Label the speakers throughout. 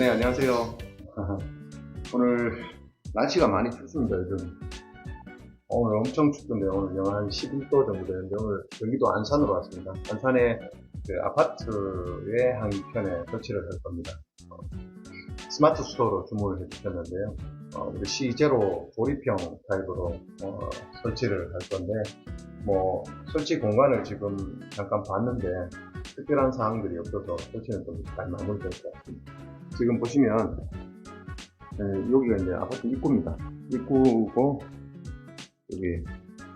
Speaker 1: 네, 안녕하세요. 오늘 날씨가 많이 춥습니다, 요즘. 오늘 엄청 춥던데요. 오늘 영하 한 11도 정도 되는데, 오늘 경기도 안산으로 왔습니다. 안산에 그 아파트의 한 편에 설치를 할 겁니다. 어, 스마트 스토어로 주문을 해주셨는데요. 어, 우리 C0 조립형 타입으로 어, 설치를 할 건데, 뭐, 설치 공간을 지금 잠깐 봤는데, 특별한 사항들이 없어서 설치는 좀 잘 마무리될 것 같습니다. 지금 보시면 네, 여기가 이제 아파트 입구입니다. 입구고 여기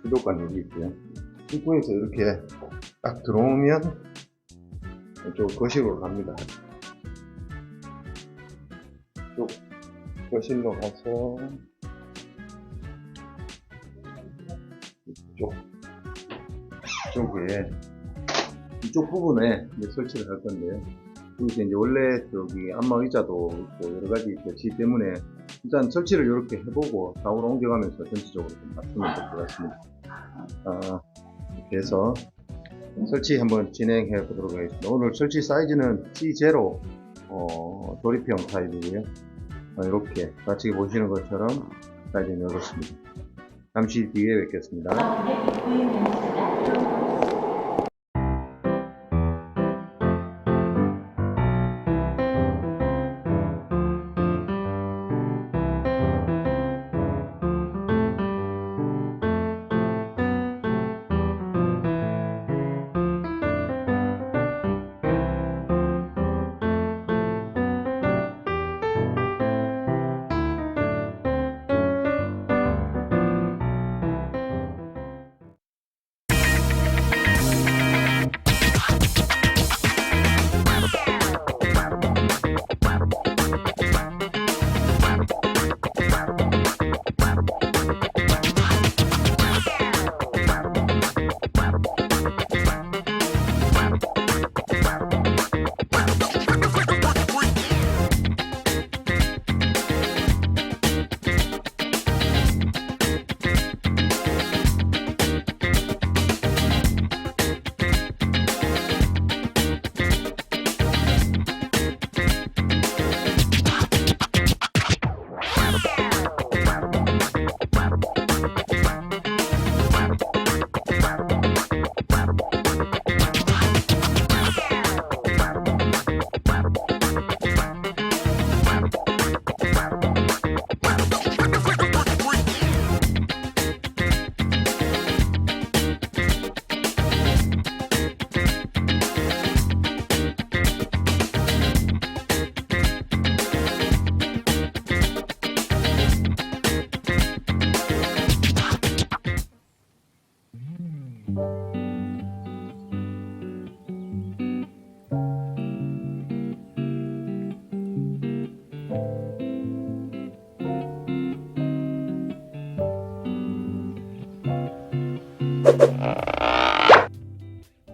Speaker 1: 수도관 여기 있고요. 입구에서 이렇게 딱 들어오면 이쪽 거실로 갑니다. 이쪽 거실로 가서 이쪽 이쪽에 이쪽 부분에 이제 설치를 할 건데요. 여기서 이제 원래 저기 안마 의자도 있고 여러 가지 배치 때문에 일단 설치를 이렇게 해보고 좌우로 옮겨가면서 전체적으로 좀 맞추면 될 것 같습니다. 아, 이렇게 해서 설치 한번 진행해 보도록 하겠습니다. 오늘 설치 사이즈는 C0 어, 조립형 타입이고요. 어, 이렇게 같이 보시는 것처럼 사이즈는 이렇습니다. 잠시 뒤에 뵙겠습니다.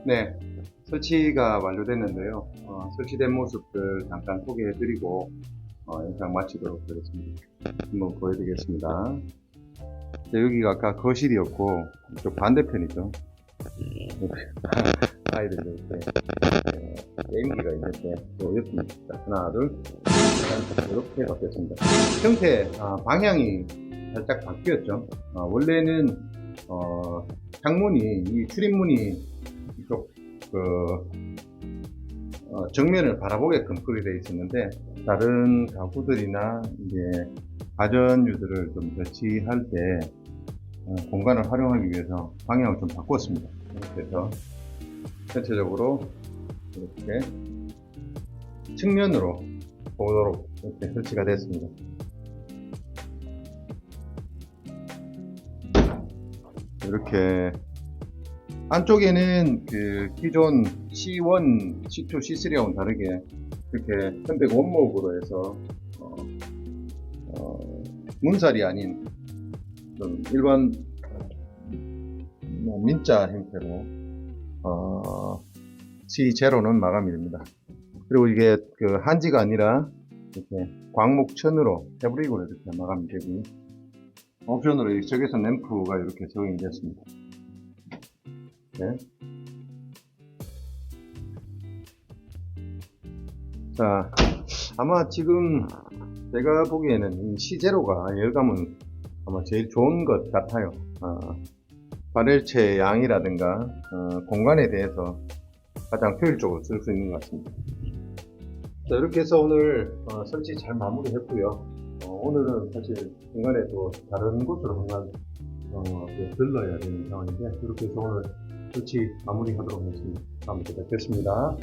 Speaker 1: 네, 설치가 완료됐는데요. 어, 설치된 모습들 잠깐 소개해드리고 어, 영상 마치도록 하겠습니다. 한번 보여드리겠습니다. 네, 여기가 아까 거실이었고 이쪽 반대편이죠. 아이들 이렇게 어, 게임기가 있는데 또 있습니다. 하나, 둘, 셋, 이렇게 바뀌었습니다. 형태, 아, 방향이 살짝 바뀌었죠. 아, 원래는 어, 창문이 이 출입문이 이쪽 그 어, 정면을 바라보게끔 그리 되어 있었는데 다른 가구들이나 이제 가전유들을 좀 배치할 때 어, 공간을 활용하기 위해서 방향을 좀 바꿨습니다. 해서 전체적으로 이렇게 측면으로 보도록 이렇게 설치가 됐습니다. 이렇게 안쪽에는 그 기존 C1, C2, C3하고는 다르게 이렇게 현대 원목으로 해서 어, 어, 문살이 아닌 좀 일반 뭐 민자 형태로 어, C0는 마감이 됩니다. 그리고 이게 그 한지가 아니라 이렇게 광목천으로 패브릭으로 이렇게 마감이 되고요. 옵션으로 이 적외선 램프가 이렇게 적용이 됐습니다. 네. 자, 아마 지금 제가 보기에는 이 시제로가 열감은 아마 제일 좋은 것 같아요. 어, 발열체 양이라든가 어, 공간에 대해서 가장 효율적으로 쓸 수 있는 것 같습니다. 자, 이렇게 해서 오늘 어, 설치 잘 마무리했고요. 어, 오늘은 사실 중간에 또 다른 곳으로 한번 어, 또 들러야 되는 상황인데 이렇게 해서 오늘 설치 마무리하도록 하겠습니다. 다음에 또 뵙겠습니다.